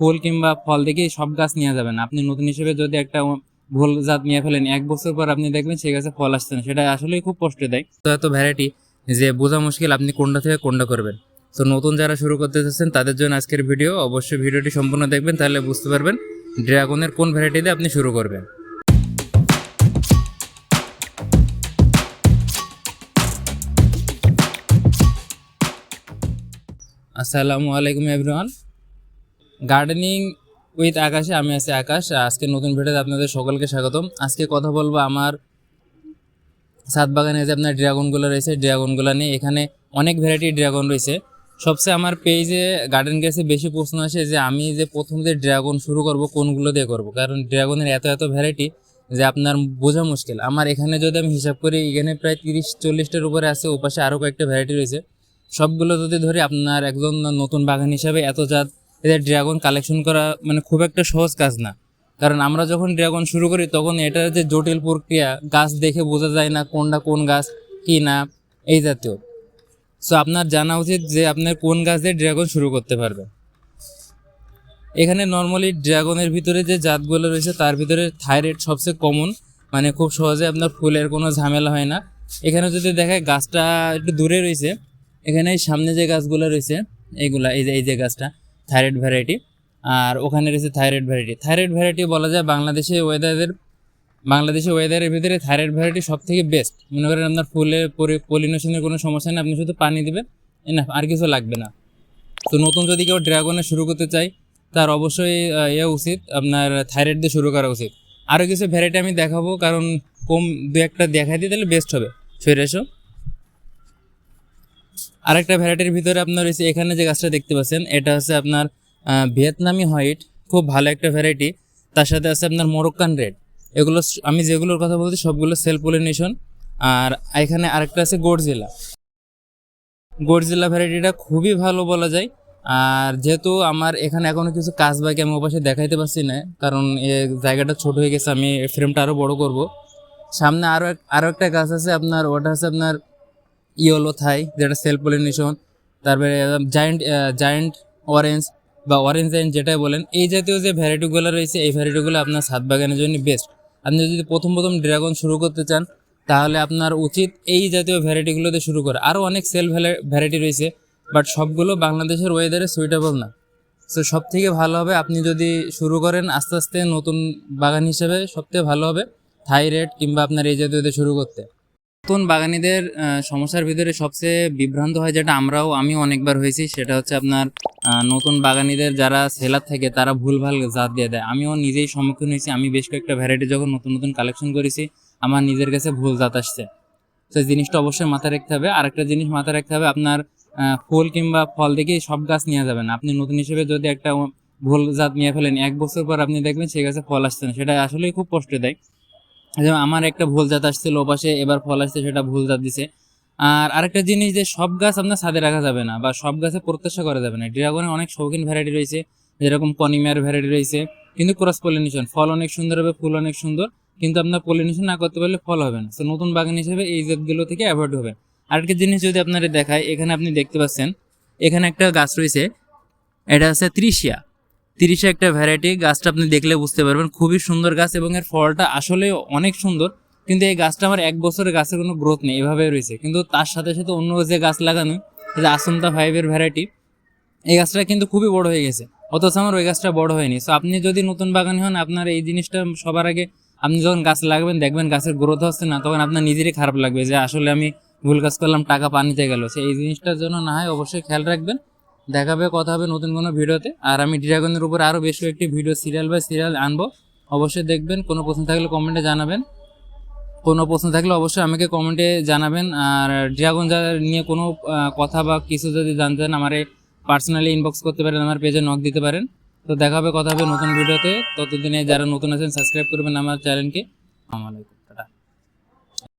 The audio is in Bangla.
ফুল কিংবা ফল দেখেই সব গাছ নেওয়া যাবে না আপনি নতুন হিসেবে যদি একটা ভুল জাত নিয়ে ফেলেন, এক বছর পর আপনি দেখবেন সেই গাছে ফল আসছে না। সেটা আসলেই খুব কষ্ট দেয় তো এত ভ্যারাইটি যে বোঝা মুশকিল আপনি কোনটা থেকে কোনটা করবেন। তো নতুন যারা শুরু করতে চাচ্ছেন, তাদের জন্য আজকের ভিডিও অবশ্যই ভিডিওটি সম্পূর্ণ দেখবেন, তাহলে বুঝতে পারবেন ড্রাগনের কোন ভ্যারাইটি দিয়ে আপনি শুরু করবেন। আসসালামু আলাইকুম এভরিওয়ান। গার্ডেনিং উইথ আকাশে আমি আছি আকাশ। আজকে নতুন ভিডিওতে আপনাদের সকলকে স্বাগতম। আজকে কথা বলব আমার ছাদ বাগানে যে আপনার ড্রাগনগুলো রয়েছে, ড্রাগনগুলো নিয়ে। এখানে অনেক ভ্যারাইটি ড্রাগন রয়েছে। সবচেয়ে আমার পেজে গার্ডেন গ্যাসে বেশি প্রশ্ন আসে যে, আমি যে প্রথম যে ড্রাগন শুরু করব, কোনগুলো দিয়ে করব? কারণ ড্রাগনের এত এত ভ্যারাইটি যে আপনার বোঝা মুশকিল। আমার এখানে যদি আমি হিসাব করি, এখানে প্রায় তিরিশ, চল্লিশটার উপরে আছে, ওপাশে আরও কয়েকটা ভ্যারাইটি রয়েছে। সবগুলো যদি ধরি, আপনার একজন নতুন বাগান হিসাবে এত জাত এদের ড্রাগন কালেকশন করা মানে খুব একটা সহজ কাজ না। কারণ আমরা যখন ড্রাগন শুরু করি, তখন এটার যে জটিল প্রক্রিয়া, গাছ দেখে বোঝা যায় না কোনটা কোন গাছ কি না, এই জাতীয়। সো আপনার জানা উচিত যে আপনার কোন গাছ দিয়ে ড্রাগন শুরু করতে পারবে এখানে নর্মালি ড্রাগনের ভিতরে যে জাতগুলো রয়েছে, তার ভিতরে থাইরয়েড সবচেয়ে কমন মানে খুব সহজে আপনার ফুলের কোনো ঝামেলা হয় না। এখানে যদি দেখায় গাছটা একটু দূরে রয়েছে, এখানে সামনে যে গাছগুলো রয়েছে, এইগুলা, এই যে এই যে গাছটা থাইরয়েড ভ্যারাইটি আর ওখানে রয়েছে থাইরয়েড ভ্যারাইটি থাইরয়েড ভ্যারাইটি বলা যায় বাংলাদেশে ওয়েদারের বাংলাদেশে ওয়েদারের ভিতরে থাইরয়েড ভ্যারাইটি সব থেকে বেস্ট মনে করেন আপনার ফুলে পলিনেশনের কোনো সমস্যা নেই, আপনি শুধু পানি দিবেন না আর কিছু লাগবে না। তো নতুন যদি কেউ ড্রাগনে শুরু করতে চায়, তার অবশ্যই ইয়ে উচিত আপনার থাইরয়েড দিয়ে শুরু করা উচিত। আরও কিছু ভ্যারাইটি আমি দেখাবো, কারণ কম দু একটা দেখাই দিই তাহলে বেস্ট হবে। ফিরে আরেকটা ভ্যারাইটির ভিতরে আপনার রয়েছে, এখানে যে গাছটা দেখতে পাচ্ছেন, এটা হচ্ছে আপনার ভিয়েতনামি হোয়াইট, খুব ভালো একটা ভ্যারাইটি তার সাথে আছে আপনার মোরক্কান রেড। এগুলো আমি যেগুলোর কথা বলছি, সবগুলো সেলফ পলিনেশন আর এখানে আরেকটা আছে গোডজিলা গোডজিলা ভ্যারাইটিটা খুবই ভালো বলা যায়, আর যেহেতু আমার এখানে এখনও কিছু কাজ বাকি, আমি ওপাশে দেখাইতে পারছি না, কারণ এ জায়গাটা ছোট হয়ে গেছে, আমি ফ্রেমটা আরও বড় করব। সামনে আরও আরও একটা গাছ আছে আপনার, ওটা হচ্ছে আপনার ইয়েলো থাই, যেটা সেলফ পলিনেশন তারপরে জায়েন্ট জায়েন্ট অরেঞ্জ বা অরেঞ্জ জায়েন্ট যেটাই বলেন, এই জাতীয় যে ভ্যারাইটিগুলো রয়েছে, এই ভ্যারাইটিগুলো আপনার ছাদ বাগানের জন্য বেস্ট আপনি যদি প্রথম প্রথম ড্রাগন শুরু করতে চান, তাহলে আপনার উচিত এই জাতীয় ভ্যারাইটিগুলোতে শুরু করে। আরও অনেক সেল ভ্যারাইটি রয়েছে বাট সবগুলো বাংলাদেশের ওয়েদারে সুইটেবল না। সো সব থেকে ভালো হবে, আপনি যদি শুরু করেন আস্তে আস্তে নতুন বাগান হিসেবে, সবথেকে ভালো হবে থাইরয়েড কিংবা আপনার এই জাতীয়তে শুরু করতে। নতুন বাগানিদের সমস্যার ভিতরে সবচেয়ে বিভ্রান্ত হয় যেটা আমরাও, আমিও অনেকবার হয়েছি, সেটা হচ্ছে আপনার নতুন বাগানিদের যারা সেলার থাকে, তারা ভুলভাল জাত দিয়ে দেয়। আমিও নিজেই সম্মুখীন হয়েছি, আমি বেশ কয়েকটা ভ্যারাইটি যখন নতুন নতুন কালেকশন করেছি, আমার নিজের কাছে ভুল জাত আসছে। তো জিনিসটা অবশ্যই মাথায় রাখতে হবে। আরেকটা জিনিস মাথায় রাখতে হবে, আপনার ফুল কিংবা ফল দেখেই সব গাছ নেওয়া যাবে না আপনি নতুন হিসেবে যদি একটা ভুল জাত নিয়ে ফেলেন, এক বছর পর আপনি দেখবেন সেই গাছে ফল আসছে না। সেটা আসলেই খুব কষ্ট দেয় যেমন আমার একটা ভুল জাত আসছিল ওপাশে, এবার ফল আসছে, সেটা ভুল জাত দিছে। আর আরেকটা জিনিস যে সব গাছ আপনার ছাদে রাখা যাবে না বা সব গাছে প্রত্যাশা করা যাবে না। ড্রাগনের অনেক শৌখিন ভ্যারাইটি রয়েছে, যেরকম কনিমিয়ার ভ্যারাইটি রয়েছে, কিন্তু ক্রস পলিনেশন ফল অনেক সুন্দর হবে, ফুল অনেক সুন্দর, কিন্তু আপনার পলিনেশন না করতে পারলে ফল হবে না। তো নতুন বাগান হিসেবে এই জাতগুলো থেকে অ্যাভয়েড হবে। আরেকটা জিনিস যদি আপনারা দেখায় এখানে আপনি দেখতে পাচ্ছেন, এখানে একটা গাছ রয়েছে, এটা হচ্ছে ত্রিশিয়া। তিরিশে একটা ভ্যারাইটি গাছটা আপনি দেখলে বুঝতে পারবেন। খুবই সুন্দর গাছ এবং এর ফলটা আসলে অনেক সুন্দর, কিন্তু এই গাছটা আমার এক বছরের গাছের কোনো গ্রোথ নেই এভাবে রয়েছে। কিন্তু তার সাথে সাথে অন্য যে গাছ লাগানো, যে আসন্তা ফাইভের ভ্যারাইটি এই গাছটা কিন্তু খুবই বড় হয়ে গেছে। অথচ আমার ওই গাছটা বড় হয়নি। সো আপনি যদি নতুন বাগানে হন, আপনার এই জিনিসটা সবার আগে আপনি যখন গাছ লাগাবেন, দেখবেন গাছের গ্রোথ হচ্ছে না, তখন আপনার নিজেরই খারাপ লাগবে যে আসলে আমি ভুল কাজ করলাম, টাকা পানিতে গেল। সে এই জিনিসটার জন্য না হয় অবশ্যই খেয়াল রাখবেন। দেখাবে কথা হবে নতুন কোনো ভিডিওতে। আর আমি ড্রাগনের উপর আরও বেশ কয়েকটি ভিডিও, সিরিয়াল বাই সিরিয়াল আনব। অবশ্যই দেখবেন, কোনো প্রশ্ন থাকলে কমেন্টে জানাবেন। কোনো প্রশ্ন থাকলে অবশ্যই আমাকে কমেন্টে জানাবেন। আর ড্রাগন নিয়ে কোনো কথা বা কিছু যদি জানতে চান, আমার পার্সোনালি ইনবক্স করতে পারেন, আমার পেজে নক দিতে পারেন। তো দেখা হবে, কথা হবে নতুন ভিডিওতে। ততদিনে যারা নতুন আছেন সাবস্ক্রাইব করবেন আমার চ্যানেলকে আলাইকুম।